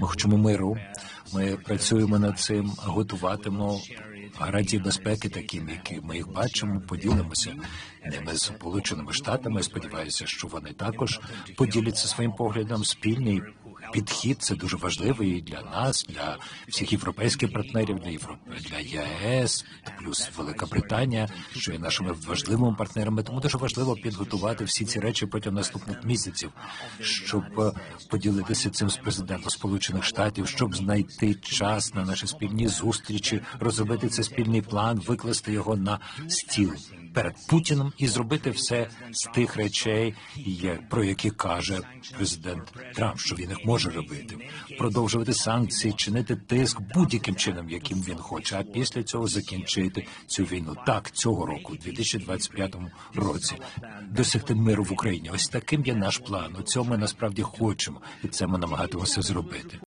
Ми хочемо миру. Ми працюємо над цим, готуватимо гарантії безпеки, такими, які ми їх бачимо, поділимося ними з Сполученими Штатами. Сподіваюся, що вони також поділяться своїм поглядом. Спільний підхід це дуже важливий і для нас, для всіх європейських партнерів, для Європи, для ЄС, плюс Велика Британія, що є нашими важливими партнерами. Тому дуже важливо підготувати всі ці речі протягом наступних місяців, щоб е, поділитися цим з президентом Сполучених Штатів, щоб знайти час на наші спільні зустрічі, розробити цей спільний план, викласти його на стіл перед Путіним і зробити все з тих речей, про які каже президент Трамп, що він їх може робити, продовжувати санкції, чинити тиск будь-яким чином, яким він хоче. А після цього закінчити цю війну так цього року, у 2025 році, досягти миру в Україні. Ось таким є наш план. У ми насправді хочемо, і це ми намагатимося зробити.